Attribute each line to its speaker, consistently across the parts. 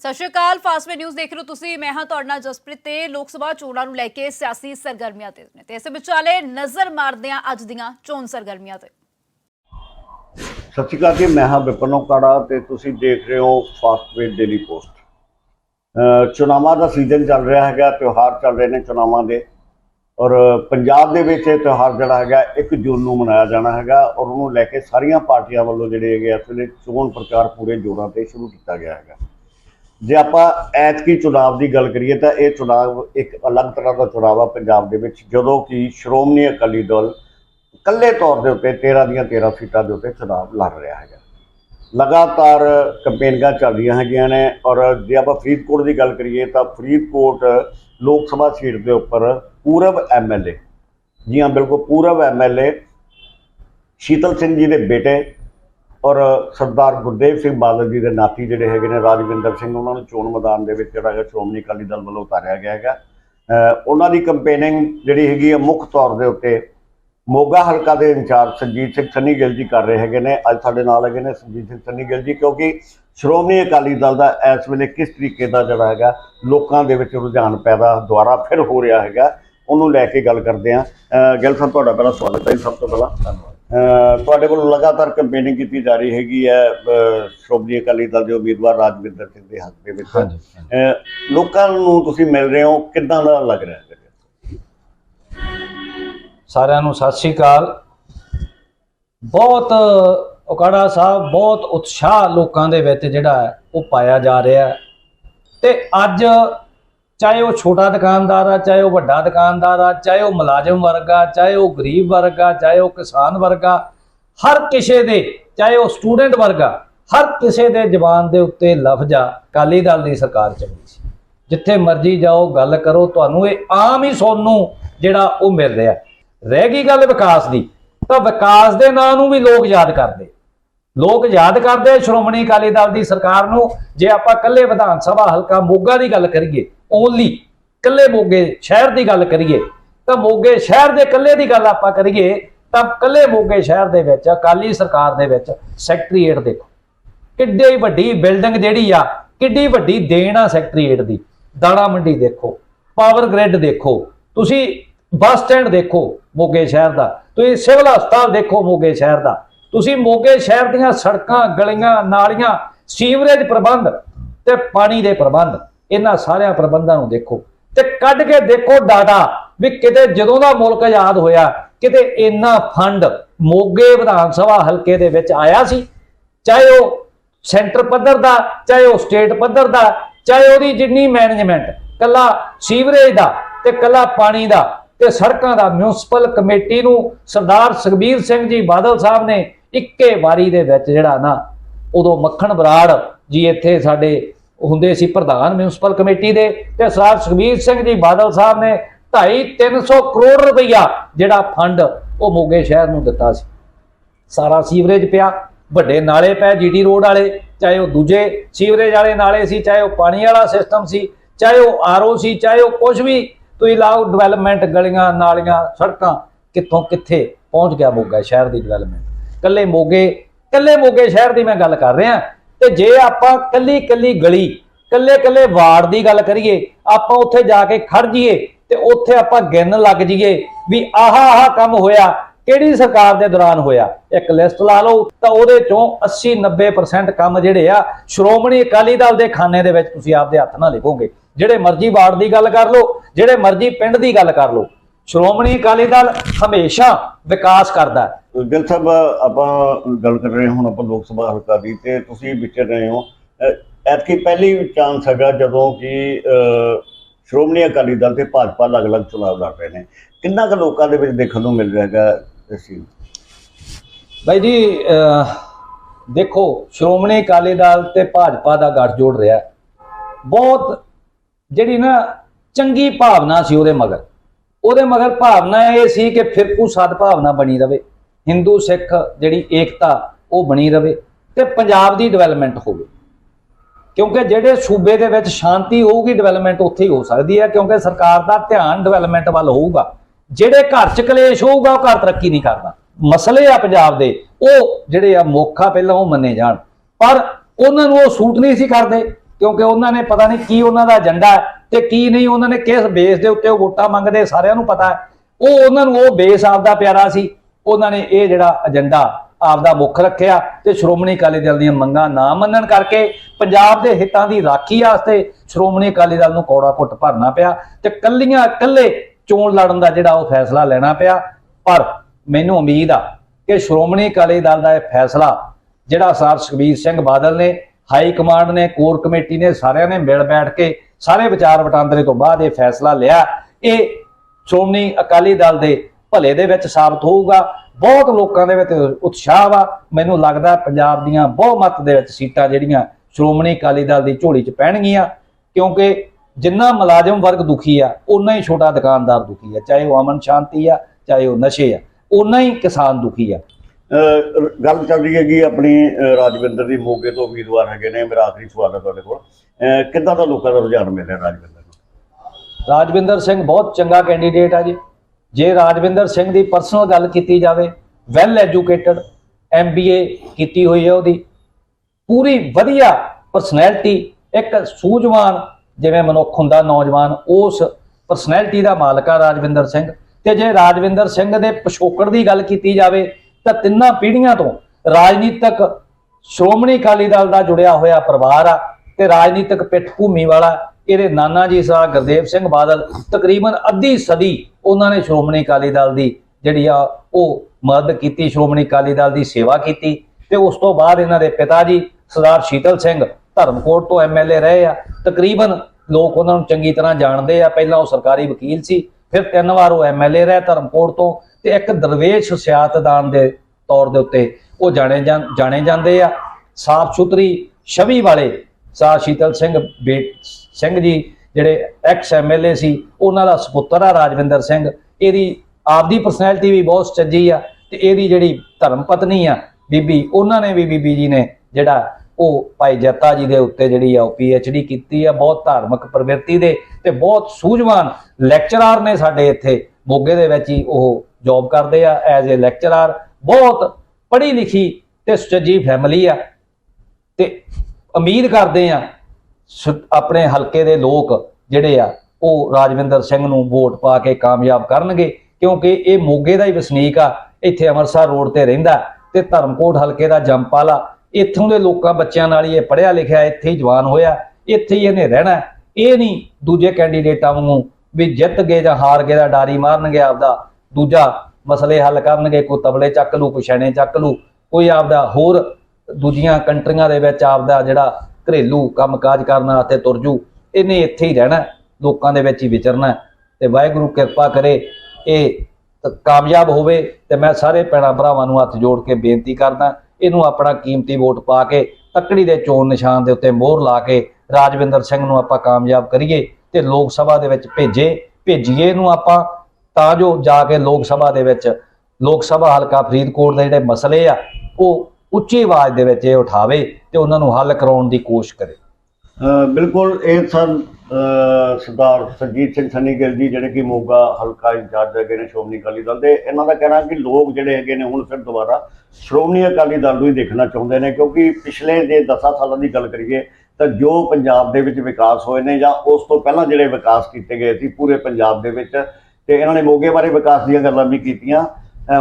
Speaker 1: ਸਤਿ ਸ਼੍ਰੀ ਅਕਾਲ ਫਾਸਟਵੇ ਨਿਊਜ਼ ਦੇਖ ਰਹੇ ਹੋ ਤੁਸੀਂ। ਮੈਂ ਹਾਂ ਤੁਹਾਡੇ ਨਾਲ ਜਸਪ੍ਰੀਤ ਤੇ ਲੋਕ ਸਭਾ ਚੋਣਾਂ ਨੂੰ ਲੈ ਕੇ ਸਿਆਸੀ ਸਰਗਰਮੀਆਂ ਤੇ ਨੇ। ਤੇ ਇਸ ਵਿਚਾਲੇ ਨਜ਼ਰ ਮਾਰਦੇ ਹਾਂ ਅੱਜ ਦੀਆਂ ਚੋਣ ਸਰਗਰਮੀਆਂ ਤੇ।
Speaker 2: ਸਤਿ ਸ਼੍ਰੀ ਅਕਾਲ ਜੀ, ਮੈਂ ਹਾਂ ਵਿਪਨ ਓਕਾੜਾ ਤੇ ਤੁਸੀਂ ਦੇਖ ਰਹੇ ਹੋ ਫਾਸਟਵੇ ਡੇਲੀ ਪੋਸਟ ਚੁਣਾਵਾਂ ਦਾ ਸੀਜ਼ਨ ਚੱਲ ਰਿਹਾ ਹੈਗਾ, ਤਿਉਹਾਰ ਚੱਲ ਰਹੇ ਨੇ ਚੁਣਾਵਾਂ ਦੇ। ਔਰ ਪੰਜਾਬ ਦੇ ਵਿੱਚ ਇਹ ਤਿਉਹਾਰ ਜਿਹੜਾ ਹੈਗਾ 1 ਜੂਨ ਨੂੰ ਮਨਾਇਆ ਜਾਣਾ ਹੈਗਾ। ਔਰ ਉਹਨੂੰ ਲੈ ਕੇ ਸਾਰੀਆਂ ਪਾਰਟੀਆਂ ਵੱਲੋਂ ਜਿਹੜੇ ਹੈਗੇ ਇਸ ਵੇਲੇ ਚੋਣ ਪ੍ਰਚਾਰ ਪੂਰੇ ਜ਼ੋਰਾਂ ਤੇ ਸ਼ੁਰੂ ਕੀਤਾ ਗਿਆ ਹੈਗਾ। ਜੇ ਆਪਾਂ ਐਤਕੀ ਚੁਣਾਵ ਦੀ ਗੱਲ ਕਰੀਏ ਤਾਂ ਇਹ ਚੁਣਾਵ ਇੱਕ ਅਲੱਗ ਤਰ੍ਹਾਂ ਦਾ ਚੁਣਾਵ ਆ ਪੰਜਾਬ ਦੇ ਵਿੱਚ, ਜਦੋਂ ਕਿ ਸ਼੍ਰੋਮਣੀ ਅਕਾਲੀ ਦਲ ਇਕੱਲੇ ਤੌਰ ਦੇ ਉੱਤੇ 13 ਦੀਆਂ 13 ਸੀਟਾਂ ਦੇ ਉੱਤੇ ਚੁਣਾਵ ਲੜ ਰਿਹਾ ਹੈਗਾ। ਲਗਾਤਾਰ ਕੰਪੇਨਿੰਗਾਂ ਚੱਲ ਰਹੀਆਂ ਹੈਗੀਆਂ ਨੇ ਔਰ ਜੇ ਆਪਾਂ ਫਰੀਦਕੋਟ ਦੀ ਗੱਲ ਕਰੀਏ ਤਾਂ ਫਰੀਦਕੋਟ ਲੋਕ ਸਭਾ ਸੀਟ ਦੇ ਉੱਪਰ ਪੂਰਬ ਐਮਐਲਏ ਜੀ ਹਾਂ, ਬਿਲਕੁਲ ਪੂਰਬ ਐਮਐਲਏ ਸ਼ੀਤਲ ਸਿੰਘ ਜੀ ਦੇ ਬੇਟੇ ਔਰ ਸਰਦਾਰ ਗੁਰਦੇਵ ਸਿੰਘ ਬਾਦਲ ਜੀ ਦੇ ਨਾਤੀ ਜਿਹੜੇ ਹੈਗੇ ਨੇ ਰਾਜਵਿੰਦਰ ਸਿੰਘ, ਉਹਨਾਂ ਨੂੰ ਚੋਣ ਮੈਦਾਨ ਦੇ ਵਿੱਚ ਜਿਹੜਾ ਹੈਗਾ ਸ਼੍ਰੋਮਣੀ ਅਕਾਲੀ ਦਲ ਵੱਲੋਂ ਉਤਾਰਿਆ ਗਿਆ ਹੈਗਾ। ਉਹਨਾਂ ਦੀ ਕੰਪੇਨਿੰਗ ਜਿਹੜੀ ਹੈਗੀ ਹੈ ਮੁੱਖ ਤੌਰ ਦੇ ਉੱਤੇ ਮੋਗਾ ਹਲਕਾ ਦੇ ਇੰਚਾਰਜ ਸੰਜੀਤ ਸਿੰਘ ਸੰਨੀ ਗਿੱਲ ਜੀ ਕਰ ਰਹੇ ਹੈਗੇ ਨੇ। ਅੱਜ ਸਾਡੇ ਨਾਲ ਹੈਗੇ ਨੇ ਸੰਜੀਤ ਸਿੰਘ ਸੰਨੀ ਗਿੱਲ ਜੀ, ਕਿਉਂਕਿ ਸ਼੍ਰੋਮਣੀ ਅਕਾਲੀ ਦਲ ਦਾ ਇਸ ਵੇਲੇ ਕਿਸ ਤਰੀਕੇ ਦਾ ਜਿਹੜਾ ਹੈਗਾ ਲੋਕਾਂ ਦੇ ਵਿੱਚ ਰੁਝਾਨ ਪੈਦਾ ਦੁਆਰਾ ਫਿਰ ਹੋ ਰਿਹਾ ਹੈਗਾ, ਉਹਨੂੰ ਲੈ ਕੇ ਗੱਲ ਕਰਦੇ ਹਾਂ। ਗਿੱਲ ਸਾਹਿਬ, ਤੁਹਾਡਾ ਪਹਿਲਾਂ ਸਵਾਗਤ ਹੈ। ਜੀ ਸਭ ਤੋਂ ਪਹਿਲਾਂ ਧੰਨਵਾਦ। ਤੁਹਾਡੇ ਵੱਲੋਂ ਲਗਾਤਾਰ ਕੰਪੇਨਿੰਗ ਕੀਤੀ ਜਾ ਰਹੀ ਹੈਗੀ ਹੈ ਸ਼੍ਰੋਮਣੀ ਅਕਾਲੀ ਦਲ ਦੇ ਉਮੀਦਵਾਰ ਰਾਜਵਿੰਦਰ ਸਿੰਘ ਦੇ ਹੱਕ ਦੇ ਵਿੱਚ। ਲੋਕਾਂ ਨੂੰ ਤੁਸੀਂ ਮਿਲ ਰਹੇ ਹੋ ਕਿੱਦਾਂ ਦਾ ਲੱਗ ਰਿਹਾ ਹੈ?
Speaker 3: ਸਾਰਿਆਂ ਨੂੰ ਸਤਿ ਸ਼੍ਰੀ ਅਕਾਲ। ਬਹੁਤ ਉਕਾੜਾ ਸਾਹਿਬ ਬਹੁਤ ਉਤਸ਼ਾਹ ਲੋਕਾਂ ਦੇ ਵਿੱਚ ਜਿਹੜਾ ਉਹ ਪਾਇਆ ਜਾ ਰਿਹਾ ਤੇ ਅੱਜ ਚਾਹੇ ਉਹ ਛੋਟਾ ਦੁਕਾਨਦਾਰ ਆ, ਚਾਹੇ ਉਹ ਵੱਡਾ ਦੁਕਾਨਦਾਰ ਆ, ਚਾਹੇ ਉਹ ਮੁਲਾਜ਼ਮ ਵਰਗ ਆ ਚਾਹੇ ਉਹ ਗਰੀਬ ਵਰਗ ਆ ਚਾਹੇ ਉਹ ਕਿਸਾਨ ਵਰਗ ਆ ਹਰ ਕਿਸੇ ਦੇ, ਚਾਹੇ ਉਹ ਸਟੂਡੈਂਟ ਵਰਗ ਆ ਹਰ ਕਿਸੇ ਦੇ ਜ਼ਬਾਨ ਦੇ ਉੱਤੇ ਲਫ਼ਜ਼ ਆ, ਅਕਾਲੀ ਦਲ ਦੀ ਸਰਕਾਰ ਚੱਲੀ ਸੀ। ਜਿੱਥੇ ਮਰਜ਼ੀ ਜਾਓ, ਗੱਲ ਕਰੋ, ਤੁਹਾਨੂੰ ਇਹ ਆਮ ਹੀ ਸੋਨੂੰ ਜਿਹੜਾ ਉਹ ਮਿਲ ਰਿਹਾ। ਰਹਿ ਗਈ ਗੱਲ ਵਿਕਾਸ ਦੀ, ਤਾਂ ਵਿਕਾਸ ਦੇ ਨਾਂ ਨੂੰ ਵੀ ਲੋਕ ਯਾਦ ਕਰਦੇ। ਲੋਕ ਯਾਦ ਕਰਦੇ ਸ਼੍ਰੋਮਣੀ ਅਕਾਲੀ ਦਲ ਦੀ ਸਰਕਾਰ ਨੂੰ। ਜੇ ਆਪਾਂ ਕੱਲੇ ਵਿਧਾਨ ਸਭਾ ਹਲਕਾ ਮੋਗਾ ਦੀ ਗੱਲ ਕਰੀਏ, ਓਨਲੀ ਕੱਲੇ ਮੋਗੇ ਸ਼ਹਿਰ ਦੀ ਗੱਲ ਕਰੀਏ, ਤਾਂ ਮੋਗੇ ਸ਼ਹਿਰ ਦੇ ਕੱਲੇ ਦੀ ਗੱਲ ਆਪਾਂ ਕਰੀਏ, ਤਾਂ ਕੱਲੇ ਮੋਗੇ ਸ਼ਹਿਰ ਦੇ ਵਿੱਚ, ਅਕਾਲੀ ਸਰਕਾਰ ਦੇ ਵਿੱਚ, ਸੈਕਟਰੀਏਟ ਦੇਖੋ। ਕਿੱਡੀ ਵੱਡੀ ਬਿਲਡਿੰਗ ਜਿਹੜੀ ਆ, ਕਿੱਡੀ ਵੱਡੀ ਦੇਣ ਆ ਸੈਕਟਰੀਏਟ ਦੀ। ਦਾਣਾ ਮੰਡੀ ਦੇਖੋ, ਪਾਵਰ ਗ੍ਰਿਡ ਦੇਖੋ, ਤੁਸੀਂ ਬੱਸ ਸਟੈਂਡ ਦੇਖੋ ਮੋਗੇ ਸ਼ਹਿਰ ਦਾ, ਤੁਸੀਂ ਸਿਵਲ ਹਸਪਤਾਲ ਦੇਖੋ ਮੋਗੇ ਸ਼ਹਿਰ ਦਾ। ਤੁਸੀਂ ਮੋਗੇ ਸ਼ਹਿਰ ਦੀਆਂ ਸੜਕਾਂ, ਗਲੀਆਂ, ਨਾਲੀਆਂ, ਸੀਵਰੇਜ ਪ੍ਰਬੰਧ ਤੇ ਪਾਣੀ ਦੇ ਪ੍ਰਬੰਧ, ਇਹਨਾਂ ਸਾਰਿਆਂ ਪ੍ਰਬੰਧਾਂ ਨੂੰ ਦੇਖੋ ਤੇ ਕੱਢ ਕੇ ਦੇਖੋ ਡਾਟਾ ਵੀ ਕਿਤੇ ਜਦੋਂ ਦਾ ਮੁਲਕ ਆਜ਼ਾਦ ਹੋਇਆ, ਕਿਤੇ ਇੰਨਾ ਫੰਡ ਮੋਗੇ ਵਿਧਾਨ ਸਭਾ ਹਲਕੇ ਦੇ ਵਿੱਚ ਆਇਆ ਸੀ। ਚਾਹੇ ਉਹ ਸੈਂਟਰ ਪੱਧਰ ਦਾ, ਚਾਹੇ ਉਹ ਸਟੇਟ ਪੱਧਰ ਦਾ, ਚਾਹੇ ਉਹਦੀ ਜਿੰਨੀ ਮੈਨੇਜਮੈਂਟ ਕੱਲਾ ਸੀਵਰੇਜ ਦਾ ਤੇ ਕੱਲਾ ਪਾਣੀ ਦਾ ਤੇ ਸੜਕਾਂ ਦਾ ਮਿਊਨਿਸਪਲ ਕਮੇਟੀ ਨੂੰ ਸਰਦਾਰ ਸੁਖਬੀਰ ਸਿੰਘ ਜੀ ਬਾਦਲ ਸਾਹਿਬ ਨੇ ਇੱਕੇ ਵਾਰੀ ਦੇ ਵਿੱਚ ਜਿਹੜਾ ਨਾ ਉਦੋਂ ਮੱਖਣ ਬਰਾੜ ਜੀ ਇੱਥੇ ਸਾਡੇ ਹੁੰਦੇ ਸੀ ਪ੍ਰਧਾਨ ਮਿਊਨਿਸਪਲ ਕਮੇਟੀ ਦੇ ਤੇ ਸਰਦਾਰ ਸੁਖਬੀਰ ਸਿੰਘ ਜੀ ਬਾਦਲ ਸਾਹਿਬ ਨੇ 2.5 300 ਕਰੋੜ ਰੁਪਈਆ ਜਿਹੜਾ ਫੰਡ ਉਹ ਮੋਗੇ ਸ਼ਹਿਰ ਨੂੰ ਦਿੱਤਾ ਸੀ। ਸਾਰਾ ਸੀਵਰੇਜ ਪਿਆ, ਵੱਡੇ ਨਾਲੇ ਪਏ ਜੀਟੀ ਰੋਡ ਵਾਲੇ, ਚਾਹੇ ਉਹ ਦੂਜੇ ਸੀਵਰੇਜ ਵਾਲੇ ਨਾਲੇ ਸੀ, ਚਾਹੇ ਉਹ ਪਾਣੀ ਵਾਲਾ ਸਿਸਟਮ ਸੀ, ਚਾਹੇ ਉਹ ਆਰਓ ਸੀ, ਚਾਹੇ ਉਹ ਕੁਝ ਵੀ, ਤੁਸੀਂ ਲਾਓ ਡਿਵੈਲਪਮੈਂਟ ਗਲੀਆਂ, ਨਾਲੀਆਂ, ਸੜਕਾਂ ਕਿੱਥੋਂ ਕਿੱਥੇ ਪਹੁੰਚ ਗਿਆ ਮੋਗਾ ਸ਼ਹਿਰ ਦੀ ਡਿਵੈਲਪਮੈਂਟ ਕੱਲੇ ਮੋਗੇ ਕੱਲੇ ਮੋਗੇ ਸ਼ਹਿਰ ਦੀ ਮੈਂ ਗੱਲ ਕਰ ਰਿਹਾ। ਤੇ ਜੇ ਆਪਾਂ ਕੱਲੀ ਕੱਲੀ ਗਲੀ ਕੱਲੇ ਕੱਲੇ ਵਾਰਡ ਦੀ ਗੱਲ ਕਰੀਏ, ਆਪਾਂ ਉੱਥੇ ਜਾ ਕੇ ਖੜ ਜਾਈਏ ਤੇ ਉੱਥੇ ਆਪਾਂ ਗਿਣ ਲੱਗ ਜਾਈਏ ਵੀ ਆਹਾ ਆਹਾ ਕੰਮ ਹੋਇਆ, ਕਿਹੜੀ ਸਰਕਾਰ ਦੇ ਦੌਰਾਨ ਹੋਇਆ। ਇੱਕ ਲਿਸਟ ਲਾ ਲਓ, ਤਾਂ ਉਹਦੇ ਚੋਂ 80 90% ਕੰਮ ਜਿਹੜੇ ਆ, ਸ਼੍ਰੋਮਣੀ ਅਕਾਲੀ ਦਲ ਦੇ ਖਾਨੇ ਦੇ ਵਿੱਚ ਤੁਸੀਂ ਆਪਦੇ ਹੱਥ ਨਾਲ ਲਿਖੋਗੇ। ਜਿਹੜੇ ਮਰਜ਼ੀ ਵਾਰਡ ਦੀ ਗੱਲ ਕਰ ਲਓ, ਜਿਹੜੇ ਮਰਜ਼ੀ ਪਿੰਡ ਦੀ ਗੱਲ ਕਰ ਲਓ। ਸ਼੍ਰੋਮਣੀ ਅਕਾਲੀ ਦਲ ਹਮੇਸ਼ਾ ਵਿਕਾਸ ਕਰਦਾ ਹੈ।
Speaker 2: ਗਿਲ ਸਾਹਿਬ ਆਪਾਂ ਗੱਲ ਕਰ ਰਹੇ ਹੁਣ ਆਪਾਂ ਲੋਕ ਸਭਾ ਹਲਕਾ ਦੀ ਤੇ ਤੁਸੀਂ ਵਿਚਰ ਰਹੇ ਹੋ। ਐਤਕੀ ਪਹਿਲੀ ਚਾਂਸ ਹੈਗਾ ਜਦੋਂ ਕਿ ਸ਼੍ਰੋਮਣੀ ਅਕਾਲੀ ਦਲ ਤੇ ਭਾਜਪਾ ਅਲੱਗ-ਅਲੱਗ ਚੁਣਾਵ ਲੜ ਰਹੇ ਨੇ। ਕਿੰਨਾ ਕੁ ਲੋਕਾਂ ਦੇ ਵਿੱਚ ਦੇਖਣ ਨੂੰ ਮਿਲ ਰਿਹਾ ਹੈਗਾ ਚੀਜ਼
Speaker 3: ਬਾਈ ਜੀ ਦੇਖੋ ਸ਼੍ਰੋਮਣੀ ਅਕਾਲੀ ਦਲ ਤੇ ਭਾਜਪਾ ਦਾ ਗੱਠਜੋੜ ਰਿਹਾ ਹੈ। ਬਹੁਤ ਜਿਹੜੀ ਨਾ ਚੰਗੀ ਭਾਵਨਾ ਸੀ ਉਹਦੇ ਮਗਰ। ਉਹਦੇ ਮਗਰ ਭਾਵਨਾ ਇਹ ਸੀ ਕਿ ਫਿਰਕੂ ਸਦਭਾਵਨਾ ਬਣੀ ਰਵੇ। ਹਿੰਦੂ, ਸਿੱਖ ਜਿਹੜੀ ਏਕਤਾ, ਉਹ ਬਣੀ ਰਵੇ ਤੇ ਪੰਜਾਬ ਦੀ ਡਿਵੈਲਪਮੈਂਟ ਹੋਵੇ। ਕਿਉਂਕਿ ਜਿਹੜੇ ਸੂਬੇ ਦੇ ਵਿੱਚ ਸ਼ਾਂਤੀ ਹੋਊਗੀ ਡਿਵੈਲਪਮੈਂਟ ਉੱਥੇ ਹੀ ਹੋ ਸਕਦੀ ਹੈ, ਕਿਉਂਕਿ ਸਰਕਾਰ ਦਾ ਧਿਆਨ ਡਿਵੈਲਪਮੈਂਟ ਵੱਲ ਹੋਊਗਾ। ਜਿਹੜੇ ਘਰ 'ਚ ਕਲੇਸ਼ ਹੋਊਗਾ, ਉਹ ਘਰ ਤਰੱਕੀ ਨਹੀਂ ਕਰਦਾ। ਮਸਲੇ ਆ ਪੰਜਾਬ ਦੇ, ਉਹ ਜਿਹੜੇ ਆ ਮੌਕਾ ਪਹਿਲਾਂ ਉਹ ਮੰਨੇ ਜਾਣ। ਪਰ ਉਹਨਾਂ ਨੂੰ ਉਹ ਸੂਟ ਨਹੀਂ ਸੀ ਕਰਦੇ। ਕਿਉਂਕਿ ਉਹਨਾਂ ਨੇ ਪਤਾ ਨਹੀਂ ਕੀ ਉਹਨਾਂ ਦਾ ਏਜੰਡਾ ਹੈ ਤੇ ਕੀ ਨਹੀਂ, ਉਹਨਾਂ ਨੇ ਕਿਸ ਬੇਸ ਦੇ ਉੱਤੇ ਉਹ ਵੋਟਾਂ ਮੰਗਦੇ, ਸਾਰਿਆਂ ਨੂੰ ਪਤਾ ਉਹ ਉਹਨਾਂ ਨੂੰ ਉਹ ਬੇਸ ਆਪਦਾ ਪਿਆਰਾ ਸੀ। ਉਹਨਾਂ ਨੇ ਇਹ ਜਿਹੜਾ ਏਜੰਡਾ ਆਪਦਾ ਮੁੱਖ ਰੱਖਿਆ ਤੇ ਸ਼੍ਰੋਮਣੀ ਅਕਾਲੀ ਦਲ ਦੀਆਂ ਮੰਗਾਂ ਨਾ ਮੰਨਣ ਕਰਕੇ ਪੰਜਾਬ ਦੇ ਹਿੱਤਾਂ ਦੀ ਰਾਖੀ ਵਾਸਤੇ ਸ਼੍ਰੋਮਣੀ ਅਕਾਲੀ ਦਲ ਨੂੰ ਕੌੜਾ ਘੁੱਟ ਭਰਨਾ ਪਿਆ ਤੇ ਕੱਲੀਆਂ ਇਕੱਲੇ ਚੋਣ ਲੜਨ ਦਾ ਜਿਹੜਾ ਉਹ ਫੈਸਲਾ ਲੈਣਾ ਪਿਆ। ਪਰ ਮੈਨੂੰ ਉਮੀਦ ਆ ਕਿ ਸ਼੍ਰੋਮਣੀ ਅਕਾਲੀ ਦਲ ਦਾ ਇਹ ਫੈਸਲਾ ਜਿਹੜਾ ਸਰ ਸੁਖਬੀਰ ਸਿੰਘ ਬਾਦਲ ਨੇ ਹਾਈ ਕਮਾਂਡ ਨੇ, ਕੋਰ ਕਮੇਟੀ ਨੇ ਸਾਰਿਆਂ ਨੇ ਮਿਲ ਬੈਠ ਕੇ ਸਾਰੇ ਵਿਚਾਰ ਵਟਾਂਦਰੇ ਤੋਂ ਬਾਅਦ ਇਹ ਫੈਸਲਾ ਲਿਆ। ਇਹ ਸ਼੍ਰੋਮਣੀ ਅਕਾਲੀ ਦਲ ਦੇ ਭਲੇ ਦੇ ਵਿੱਚ ਸਾਬਤ ਹੋਊਗਾ। ਬਹੁਤ ਲੋਕਾਂ ਦੇ ਵਿੱਚ ਉਤਸ਼ਾਹ ਵਾ। ਮੈਨੂੰ ਲੱਗਦਾ ਪੰਜਾਬ ਦੀਆਂ ਬਹੁਮਤ ਦੇ ਵਿੱਚ ਸੀਟਾਂ ਜਿਹੜੀਆਂ ਸ਼੍ਰੋਮਣੀ ਅਕਾਲੀ ਦਲ ਦੀ ਝੋਲੀ 'ਚ ਪੈਣਗੀਆਂ, ਕਿਉਂਕਿ ਜਿੰਨਾ ਮੁਲਾਜ਼ਮ ਵਰਗ ਦੁਖੀ ਆ ਉਨਾ ਹੀ ਛੋਟਾ ਦੁਕਾਨਦਾਰ ਦੁਖੀ ਆ। ਚਾਹੇ ਉਹ ਅਮਨ ਸ਼ਾਂਤੀ ਆ, ਚਾਹੇ ਉਹ ਨਸ਼ੇ ਆ ਉਨਾ ਹੀ ਕਿਸਾਨ ਦੁਖੀ ਆ।
Speaker 2: ਗੱਲ ਚੱਲ ਰਹੀ ਹੈਗੀ ਆਪਣੀ ਰਾਜਵਿੰਦਰ ਦੀ ਮੋਗੇ ਤੋਂ ਉਮੀਦਵਾਰ ਹੈਗੇ ਨੇ, ਮੇਰਾ ਆਖਰੀ ਸਵਾਲ ਹੈ ਤੁਹਾਡੇ ਕੋਲ। ਕਿੱਦਾਂ ਦਾ ਲੋਕਾਂ ਦਾ ਰੁਝਾਨ ਮਿਲ ਰਿਹਾ ਰਾਜਵਿੰਦਰ ਨੂੰ?
Speaker 3: ਰਾਜਵਿੰਦਰ ਸਿੰਘ ਬਹੁਤ ਚੰਗਾ ਕੈਂਡੀਡੇਟ ਆ ਜੀ। ਜੇ ਰਾਜਵਿੰਦਰ ਸਿੰਘ ਦੀ ਪਰਸਨਲ ਗੱਲ ਕੀਤੀ ਜਾਵੇ ਵੈਲ ਐਜੂਕੇਟਡ ਐਮਬੀਏ ਕੀਤੀ ਹੋਈ ਹੈ ਉਹਦੀ। ਪੂਰੀ ਵਧੀਆ ਪਰਸਨੈਲਿਟੀ ਇੱਕ ਸੂਝਵਾਨ ਜਿਵੇਂ ਮਨੁੱਖ ਹੁੰਦਾ, ਨੌਜਵਾਨ, ਉਸ ਪਰਸਨੈਲਿਟੀ ਦਾ ਮਾਲਕ ਆ ਰਾਜਵਿੰਦਰ ਸਿੰਘ। ਤੇ ਜੇ ਰਾਜਵਿੰਦਰ ਸਿੰਘ ਦੇ ਪਿਛੋਕੜ ਦੀ ਗੱਲ ਕੀਤੀ ਜਾਵੇ ਤਾਂ ਤਿੰਨਾਂ ਪੀੜ੍ਹੀਆਂ ਤੋਂ ਰਾਜਨੀਤਿਕ ਸ਼੍ਰੋਮਣੀ ਅਕਾਲੀ ਦਲ ਦਾ ਜੁੜਿਆ ਹੋਇਆ ਪਰਿਵਾਰ ਆ ਤੇ ਰਾਜਨੀਤਿਕ ਪਿੱਠ ਭੂਮੀ ਵਾਲਾ ਇਹਦੇ ਨਾਨਾ ਜੀ ਸਾਹਿਬ ਗੁਰਦੇਵ ਸਿੰਘ ਬਾਦਲ, ਤਕਰੀਬਨ ਅੱਧੀ ਸਦੀ ਉਹਨਾਂ ਨੇ ਸ਼੍ਰੋਮਣੀ ਅਕਾਲੀ ਦਲ ਦੀ ਜਿਹੜੀ ਆ ਉਹ ਮਦਦ ਕੀਤੀ, ਸ਼੍ਰੋਮਣੀ ਅਕਾਲੀ ਦਲ ਦੀ ਸੇਵਾ ਕੀਤੀ ਤੇ ਉਸ ਤੋਂ ਬਾਅਦ ਇਹਨਾਂ ਦੇ ਪਿਤਾ ਜੀ ਸਰਦਾਰ ਸ਼ੀਤਲ ਸਿੰਘ ਧਰਮਕੋਟ ਤੋਂ ਐਮਐਲਏ ਰਹੇ ਆ। ਤਕਰੀਬਨ ਲੋਕ ਉਹਨਾਂ ਨੂੰ ਚੰਗੀ ਤਰ੍ਹਾਂ ਜਾਣਦੇ ਆ। ਪਹਿਲਾਂ ਉਹ ਸਰਕਾਰੀ ਵਕੀਲ ਸੀ, ਫਿਰ ਤਿੰਨ ਵਾਰ ਉਹ ਐਮਐਲਏ ਰਹੇ ਧਰਮਕੋਟ ਤੋਂ। ਤੇ ਇੱਕ ਦਰਵੇਸ਼ ਸਿਆਤਦਾਨ ਦੇ ਤੌਰ ਦੇ ਉੱਤੇ ਉਹ ਜਾਣੇ ਜਾਣੇ ਜਾਂਦੇ ਆ। ਸਾਫ਼ ਸੁਥਰੀ ਛਵੀ ਵਾਲੇ ਸਾ ਸ਼ੀਤਲ ਸਿੰਘ ਬੇਟ ਸਿੰਘ ਜੀ, ਜਿਹੜੇ ਐਕਸ ਐਮਐਲਏ ਸੀ, ਉਹਨਾਂ ਦਾ ਸੁਪੁੱਤਰ ਆ ਰਾਜਵਿੰਦਰ ਸਿੰਘ। ਇਹਦੀ ਆਪਦੀ ਪਰਸਨੈਲਿਟੀ ਵੀ ਬਹੁਤ ਚੱਜੀ ਆ ਤੇ ਇਹਦੀ ਜਿਹੜੀ ਧਰਮ ਪਤਨੀ ਆ ਬੀਬੀ, ਉਹਨਾਂ ਨੇ ਵੀ ਬੀਬੀ ਜੀ ਨੇ ਜਿਹੜਾ ਉਹ ਭਾਈ ਜੱਤਾ ਜੀ ਦੇ ਉੱਤੇ ਜਿਹੜੀ ਆ ਉਹ ਡੀ ਕੀਤੀ ਆ, ਬਹੁਤ ਧਾਰਮਿਕ ਪ੍ਰਵਿਰਤੀ ਦੇ ਤੇ ਬਹੁਤ ਸੂਝਵਾਨ ਲੈਕਚਰਰ ਨੇ ਸਾਡੇ ਇੱਥੇ। ਮੋਗੇ ਦੇ ਵਿੱਚ ਹੀ ਉਹ ਜੌਬ ਕਰਦੇ ਆ ਐਜ਼ ਅ ਲੈਕਚਰਰ ਬਹੁਤ ਪੜ੍ਹੀ ਲਿਖੀ ਤੇ ਸੁਚੱਜੀ ਫੈਮਿਲੀ ਆ। ਤੇ ਉਮੀਦ ਕਰਦੇ ਆ ਸ- ਆਪਣੇ ਹਲਕੇ ਦੇ ਲੋਕ ਜਿਹੜੇ ਆ, ਉਹ ਰਾਜਵਿੰਦਰ ਸਿੰਘ ਨੂੰ ਵੋਟ ਪਾ ਕੇ ਕਾਮਯਾਬ ਕਰਨਗੇ, ਕਿਉਂਕਿ ਇਹ ਮੋਗੇ ਦਾ ਹੀ ਵਸਨੀਕ ਆ, ਇੱਥੇ ਅੰਮ੍ਰਿਤਸਰ ਰੋਡ ਤੇ ਰਹਿੰਦਾ, ਤੇ ਧਰਮਕੋਟ ਹਲਕੇ ਦਾ ਜੰਪਾਲਾ ਇੱਥੋਂ ਦੇ ਲੋਕਾਂ ਬੱਚਿਆਂ ਨਾਲ ਹੀ ਇਹ ਪੜਿਆ ਲਿਖਿਆ, ਇੱਥੇ ਹੀ ਜਵਾਨ ਹੋਇਆ, ਇੱਥੇ ਹੀ ਇਹਨੇ ਰਹਿਣਾ, ਇਹ ਨਹੀਂ ਦੂਜੇ ਕੈਂਡੀਡੇਟਾਂ ਵਾਂਗੂ ਵੀ ਜਿੱਤ ਗਏ ਜਾਂ ਹਾਰ ਗਏ ਦਾ ਡਾਰੀ ਮਾਰਨਗੇ ਆਪਦਾ, ਦੂਜਾ ਮਸਲੇ ਹੱਲ ਕਰਨਗੇ, ਕੋਈ ਤਬਲੇ ਚੱਕ ਲੂ ਕੋਈ ਛੈਣੇ ਚੱਕ ਲੂ ਕੋਈ ਆਪਦਾ ਹੋਰ ਦੂਜੀਆਂ ਕੰਟਰੀਆਂ ਦੇ ਵਿੱਚ ਆਪਦਾ ਜਿਹੜਾ ਘਰੇਲੂ ਕੰਮਕਾਜ ਕਰਨ ਵਾਸਤੇ ਤੁਰ ਜੂ, ਇਹਨੇ ਇੱਥੇ ਹੀ ਰਹਿਣਾ, ਲੋਕਾਂ ਦੇ ਵਿੱਚ ਹੀ ਵਿਚਰਨਾ ਤੇ ਵਾਹਿਗੁਰੂ ਕਿਰਪਾ ਕਰੇ, ਇਹ ਕਾਮਯਾਬ ਹੋਵੇ ਤੇ ਮੈਂ ਸਾਰੇ ਭੈਣਾਂ ਭਰਾਵਾਂ ਨੂੰ ਹੱਥ ਜੋੜ ਕੇ ਬੇਨਤੀ ਕਰਦਾ, ਇਹਨੂੰ ਆਪਣਾ ਕੀਮਤੀ ਵੋਟ ਪਾ ਕੇ ਤੱਕੜੀ ਦੇ ਚੋਣ ਨਿਸ਼ਾਨ ਦੇ ਉੱਤੇ ਮੋਹਰ ਲਾ ਕੇ ਰਾਜਵਿੰਦਰ ਸਿੰਘ ਨੂੰ ਆਪਾਂ ਕਾਮਯਾਬ ਕਰੀਏ। ਤੇ ਲੋਕ ਸਭਾ ਦੇ ਵਿੱਚ ਭੇਜੇ, ਭੇਜੀਏ ਇਹਨੂੰ ਆਪਾਂ, ਤਾਂ ਜੋ ਜਾ ਕੇ ਲੋਕ ਸਭਾ ਦੇ ਵਿੱਚ, ਲੋਕ ਸਭਾ ਹਲਕਾ ਫਰੀਦਕੋਟ ਦੇ ਜਿਹੜੇ ਮਸਲੇ ਆ, ਉਹ ਉੱਚੀ ਆਵਾਜ਼ ਦੇ ਵਿੱਚ ਇਹ ਉਠਾਵੇ ਤੇ ਉਹਨਾਂ ਨੂੰ ਹੱਲ ਕਰਾਉਣ ਦੀ ਕੋਸ਼ਿਸ਼ ਕਰੇ।
Speaker 2: ਬਿਲਕੁਲ ਇਹ ਸਨ ਅਹ ਸਰਦਾਰ ਸਰਜੀਤ ਸਿੰਘ ਸੰਨੀ ਗਿੱਲ ਜੀ, ਜਿਹੜੇ ਕਿ ਮੋਗਾ ਹਲਕਾ ਇੰਚਾਰਜ ਹੈਗੇ ਨੇ ਸ਼੍ਰੋਮਣੀ ਅਕਾਲੀ ਦਲ ਦੇ। ਇਹਨਾਂ ਦਾ ਕਹਿਣਾ ਕਿ ਲੋਕ ਜਿਹੜੇ ਹੈਗੇ ਨੇ ਹੁਣ ਫਿਰ ਦੁਬਾਰਾ ਸ਼੍ਰੋਮਣੀ ਅਕਾਲੀ ਦਲ ਨੂੰ ਹੀ ਦੇਖਣਾ ਚਾਹੁੰਦੇ ਨੇ, ਕਿਉਂਕਿ ਪਿਛਲੇ ਜੇ 10 ਸਾਲਾਂ ਦੀ ਗੱਲ ਕਰੀਏ ਤਾਂ ਜੋ ਪੰਜਾਬ ਦੇ ਵਿੱਚ ਵਿਕਾਸ ਹੋਏ ਨੇ ਜਾਂ ਉਸ ਤੋਂ ਪਹਿਲਾਂ ਜਿਹੜੇ ਵਿਕਾਸ ਕੀਤੇ ਗਏ ਸੀ ਪੂਰੇ ਪੰਜਾਬ ਦੇ ਵਿੱਚ ਤੇ ਇਹਨਾਂ ਨੇ ਮੋਗੇ ਬਾਰੇ ਵਿਕਾਸ ਦੀਆਂ ਗੱਲਾਂ ਵੀ ਕੀਤੀਆਂ।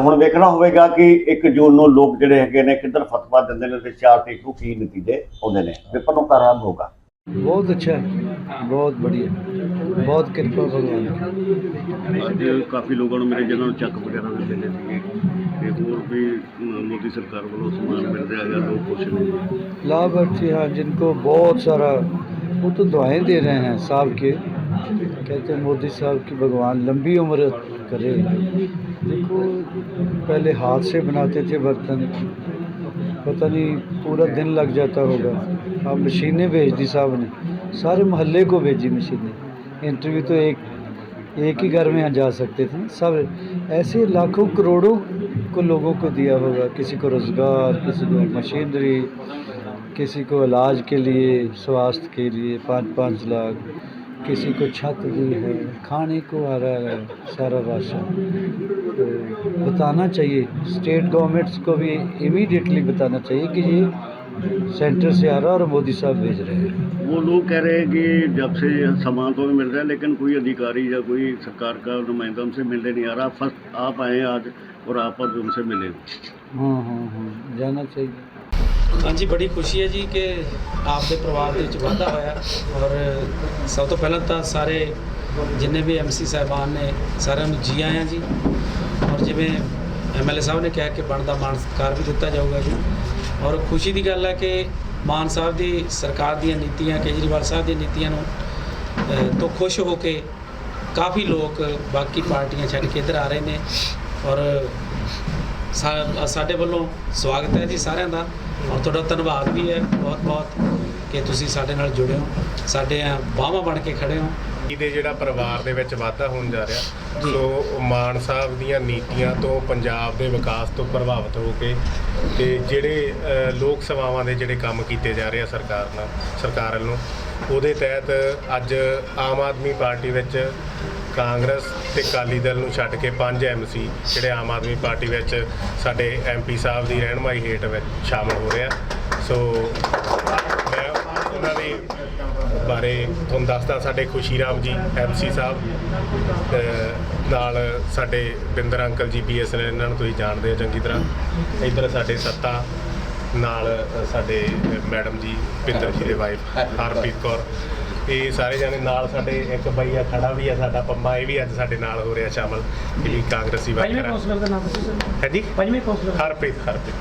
Speaker 2: ਹੁਣ ਵੇਖਣਾ ਹੋਵੇਗਾ ਕਿ 1 ਜੂਨ ਨੂੰ ਲੋਕ ਜਿਹੜੇ ਹੈਗੇ ਨੇ ਕਿੱਧਰ ਫਤਵਾ ਦਿੰਦੇ ਨੇ ਤੇ 4 ਤਰੀਕ ਨੂੰ ਕੀ ਨਤੀਜੇ ਆਉਂਦੇ ਨੇ। ਪੇਪਰ ਨੂੰ
Speaker 4: ਕਾਰਨ ਹੋਗਾ ਬਹੁਤ ਅੱਛਾ ਬਹੁਤ ਬੜੀਆ ਬਹੁਤ ਕਿਰਪਾ ਭਗਵਾਨ
Speaker 2: ਅੱਜ ਕਾਫੀ ਲੋਕਾਂ ਨੂੰ ਮੇਰੇ ਜਿਹਨਾਂ ਨੂੰ ਚੱਕ ਵਗੈਰਾ ਦਿੰਦੇ ਨੇ ਤੇ ਹੋਰ ਵੀ ਅਮ, ਮੋਦੀ ਸਰਕਾਰ ਵੱਲੋਂ ਸਮਾਨ ਮਿਲ ਰਿਹਾ ਹੈ ਲੋਕ ਖੁਸ਼ ਨੇ
Speaker 4: लाभार्थी हाँ जिनको बहुत सारा वो तो दुआएं दे रहे हैं साहब के कहते हैं मोदी साहब की भगवान लंबी उम्र करे देखो पहले हाथ से बनाते थे बर्तन पता नहीं पूरा दिन लग जाता होगा अब मशीनें भेज दी साहब ने सारे मोहल्ले को भेजी मशीनें इंटरव्यू तो एक एक ही घर में यहाँ जा सकते थे सब ऐसे लाखों करोड़ों को लोगों को दिया होगा, किसी को रोज़गार, किसी को मशीनरी, किसी को इलाज के लिए, स्वास्थ्य के लिए पाँच पाँच लाख, किसी को छत दी है, खाने को आ रहा है, सारा राशन। तो बताना चाहिए, स्टेट गवर्नमेंट्स को भी इमीडिएटली बताना चाहिए कि ये सेंटर से आ रहा है और मोदी साहब भेज रहे हैं।
Speaker 2: वो लोग कह रहे हैं कि जब से सामान तो भी मिल रहा है, लेकिन कोई अधिकारी या कोई सरकार का नुमाइंदा उनसे मिलने नहीं आ रहा। फ़र्स्ट आप आए आज और आप आज उनसे मिले
Speaker 4: हाँ हाँ हाँ जाना चाहिए
Speaker 5: ਹਾਂਜੀ ਬੜੀ ਖੁਸ਼ੀ ਹੈ ਜੀ ਕਿ ਆਪ ਦੇ ਪਰਿਵਾਰ ਦੇ ਵਿੱਚ ਵਾਧਾ ਹੋਇਆ ਔਰ ਸਭ ਤੋਂ ਪਹਿਲਾਂ ਤਾਂ ਸਾਰੇ ਜਿੰਨੇ ਵੀ ਐਮਸੀ ਸਾਹਿਬਾਨ ਨੇ ਸਾਰਿਆਂ ਨੂੰ ਜੀ ਆਇਆਂ ਜੀ ਔਰ ਜਿਵੇਂ ਐਮਐਲਏ ਸਾਹਿਬ ਨੇ ਕਿਹਾ ਕਿ ਬਣਦਾ ਮਾਣ ਸਤਿਕਾਰ ਵੀ ਦਿੱਤਾ ਜਾਊਗਾ ਜੀ ਔਰ ਖੁਸ਼ੀ ਦੀ ਗੱਲ ਹੈ ਕਿ ਮਾਨ ਸਾਹਿਬ ਦੀ ਸਰਕਾਰ ਦੀਆਂ ਨੀਤੀਆਂ ਕੇਜਰੀਵਾਲ ਸਾਹਿਬ ਦੀਆਂ ਨੀਤੀਆਂ ਨੂੰ ਅ, ਤੋਂ ਖੁਸ਼ ਹੋ ਕੇ ਕਾਫੀ ਲੋਕ ਬਾਕੀ ਪਾਰਟੀਆਂ ਛੱਡ ਕੇ ਇੱਧਰ ਆ ਰਹੇ ਨੇ ਔਰ ਸਾਡੇ ਵੱਲੋਂ ਸਵਾਗਤ ਹੈ ਜੀ ਸਾਰਿਆਂ ਦਾ। ਔਰ ਤੁਹਾਡਾ ਧੰਨਵਾਦ ਵੀ ਹੈ ਬਹੁਤ ਬਹੁਤ ਕਿ ਤੁਸੀਂ ਸਾਡੇ ਨਾਲ ਜੁੜੇ ਹੋ। ਸਾਡੇ ਬਾਹਾਂ ਬਣ ਕੇ ਖੜੇ ਹੋ।
Speaker 6: ਦੇ ਜਿਹੜਾ ਪਰਿਵਾਰ ਦੇ ਵਿੱਚ ਵਾਧਾ ਹੋਣ ਜਾ ਰਿਹਾ ਸੋ ਮਾਨ ਸਾਹਿਬ ਦੀਆਂ ਨੀਤੀਆਂ ਤੋਂ ਪੰਜਾਬ ਦੇ ਵਿਕਾਸ ਤੋਂ ਪ੍ਰਭਾਵਿਤ ਹੋ ਕੇ ਤੇ ਜਿਹੜੇ ਲੋਕ ਸਭਾਵਾਂ ਦੇ ਜਿਹੜੇ ਕੰਮ ਕੀਤੇ ਜਾ ਰਹੇ ਆ ਸਰਕਾਰ ਨਾਲ ਸਰਕਾਰ ਵੱਲੋਂ ਉਹਦੇ ਤਹਿਤ ਅੱਜ ਆਮ ਆਦਮੀ ਪਾਰਟੀ ਵਿੱਚ ਕਾਂਗਰਸ ਤੇ ਅਕਾਲੀ ਦਲ ਨੂੰ ਛੱਡ ਕੇ ਪੰਜ ਐਮਸੀ ਜਿਹੜੇ ਆਮ ਆਦਮੀ ਪਾਰਟੀ ਵਿੱਚ ਸਾਡੇ ਐਮਪੀ ਸਾਹਿਬ ਦੀ ਰਹਿਨਮਾਈ ਹੇਠ ਵਿੱਚ ਸ਼ਾਮਲ ਹੋ ਰਿਹਾ ਸੋ, ਮੈਂ ਉਹਨਾਂ ਦੇ ਬਾਰੇ ਤੁਹਾਨੂੰ ਦੱਸਦਾ, ਸਾਡੇ ਖੁਸ਼ੀ ਰਾਮ ਜੀ ਐਮਸੀ ਸਾਹਿਬ ਨਾਲ ਸਾਡੇ ਬਿੰਦਰ ਅੰਕਲ ਜੀ ਬੀਐਸਐਨ ਇਹਨਾਂ ਨੂੰ ਤੁਸੀਂ ਜਾਣਦੇ ਹੋ ਚੰਗੀ ਤਰ੍ਹਾਂ। ਇੱਧਰ ਸਾਡੇ ਸੱਤਾ ਨਾਲ ਸਾਡੇ ਮੈਡਮ ਜੀ ਬਿੰਦਰ ਜੀ ਦੇ ਵਾਈਫ ਹਰਪ੍ਰੀਤ ਕੌਰ। ਇਹ ਸਾਰੇ ਜਾਣੇ ਨਾਲ ਸਾਡੇ ਇੱਕ ਬਾਈ ਆ ਖੜਾ ਵੀ ਆ ਸਾਡਾ ਪੰਮਾ ਇਹ ਵੀ ਅੱਜ ਸਾਡੇ ਨਾਲ ਹੋ ਰਿਹਾ ਸ਼ਾਮਲ ਇਹ ਵੀ ਕਾਂਗਰਸੀ
Speaker 5: ਪੰਜਵੇਂ
Speaker 6: ਵਰਕਰ
Speaker 5: ਕੌਂਸਲਰ ਦਾ ਨਾਮ ਦੱਸੋ ਸਰ।
Speaker 6: ਹੈ ਜੀ?
Speaker 5: ਪੰਜਵੇਂ ਕੌਂਸਲਰ
Speaker 6: ਹਰਪ੍ਰੀਤ ਹਰਪ੍ਰੀਤ।